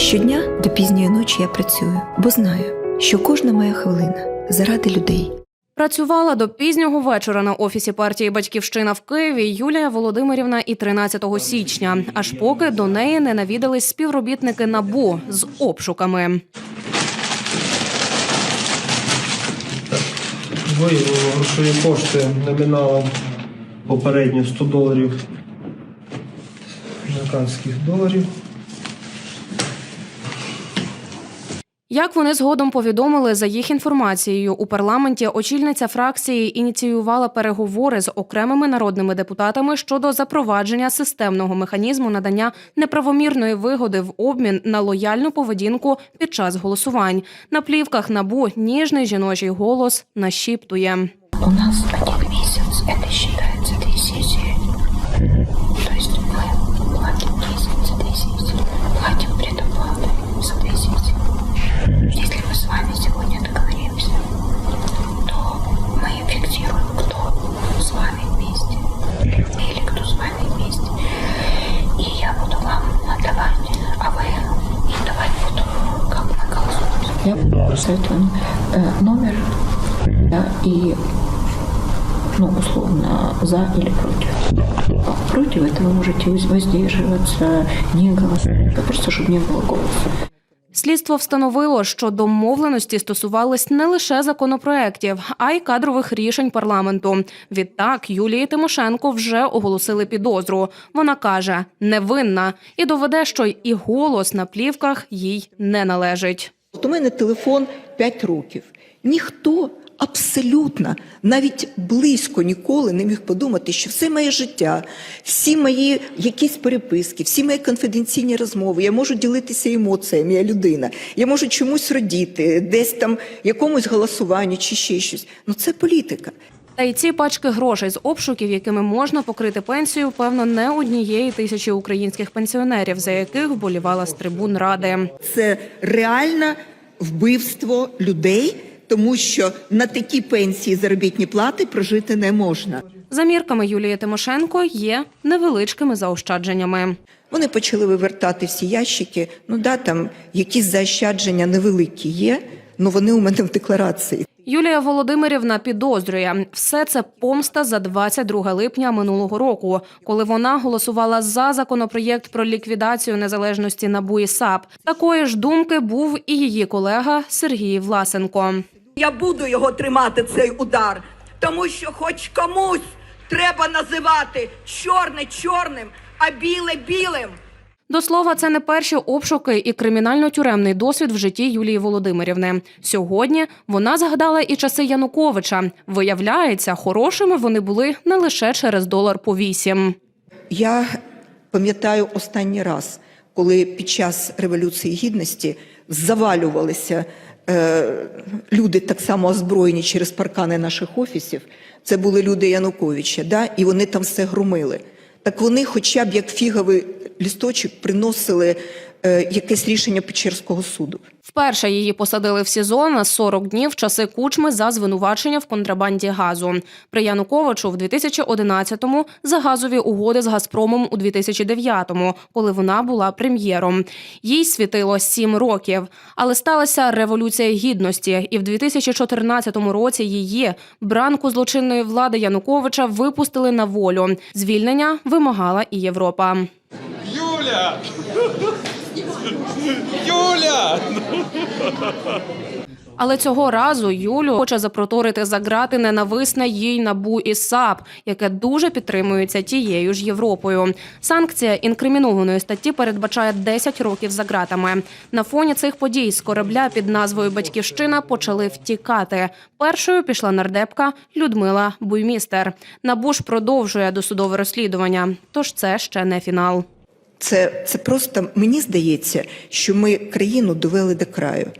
Щодня до пізньої ночі я працюю, бо знаю, що кожна моя хвилина заради людей. Працювала до пізнього вечора на офісі партії Батьківщина в Києві Юлія Володимирівна і 13 січня, аж поки до неї не навідались співробітники НАБУ з обшуками. Виявили грошові кошти номіналом попередньо 100 доларів американських доларів. Як вони згодом повідомили, за їх інформацією, у парламенті очільниця фракції ініціювала переговори з окремими народними депутатами щодо запровадження системного механізму надання неправомірної вигоди в обмін на лояльну поведінку під час голосувань. На плівках набу ніжний жіночий голос нашіптує. У нас один месяц, это считается две сессии. То есть мы Я посоветую э, номер да, и, ну, условно, за или против. Против этого вы можете воз- воздерживаться, не голосовать, просто чтобы не было голоса. Слідство встановило, що домовленості стосувались не лише законопроєктів, а й кадрових рішень парламенту. Відтак Юлії Тимошенко вже оголосили підозру. Вона каже, невинна і доведе, що і голос на плівках їй не належить. От у мене телефон 5 років. Ніхто абсолютно навіть близько ніколи не міг подумати, що все моє життя, всі мої якісь переписки, всі мої конфіденційні розмови, я можу ділитися емоціями, я людина, я можу чомусь радіти, десь там якомусь голосуванні чи ще щось. Ну це політика. Та й ці пачки грошей з обшуків, якими можна покрити пенсію, певно, не однієї тисячі українських пенсіонерів, за яких вболівала з трибун ради. Це реальне вбивство людей, тому що на такі пенсії заробітні плати прожити не можна. За мірками Юлії Тимошенко є невеличкими заощадженнями. Вони почали вивертати всі ящики. Ну да, там якісь заощадження невеликі є, але вони у мене в декларації. Юлія Володимирівна підозрює, все це помста за 22 липня минулого року, коли вона голосувала за законопроєкт про ліквідацію незалежності НАБУ і САП. Такої ж думки був і її колега Сергій Власенко. Я буду його тримати цей удар, тому що хоч комусь треба називати чорне чорним, а біле білим. До слова, це не перші обшуки і кримінально-тюремний досвід в житті Юлії Володимирівни. Сьогодні вона згадала і часи Януковича. Виявляється, хорошими вони були не лише через долар по вісім. Я пам'ятаю останній раз, коли під час Революції Гідності завалювалися е, люди так само озброєні через паркани наших офісів. Це були люди Януковича, да? і вони там все громили. Так вони, хоча б як фіговий лісточок, приносили е, якесь рішення Печерського суду. Вперше її посадили в СІЗО на 40 днів в часи кучми за звинувачення в контрабанді газу. При Януковичу в 2011-му за газові угоди з Газпромом у 2009-му, коли вона була прем'єром. Їй світило 7 років, але сталася революція гідності, і в 2014 році її бранку злочинної влади Януковича випустили на волю. Звільнення вимагала і Європа. Юля! Юля! Але цього разу Юлю хоче запроторити за грати ненависне їй набу і САП, яке дуже підтримується тією ж Європою. Санкція інкримінованої статті передбачає 10 років за ґратами. На фоні цих подій з корабля під назвою Батьківщина почали втікати. Першою пішла нардепка Людмила Буймістер. Набу ж продовжує досудове розслідування. Тож це ще не фінал. Це, це просто мені здається, що ми країну довели до краю.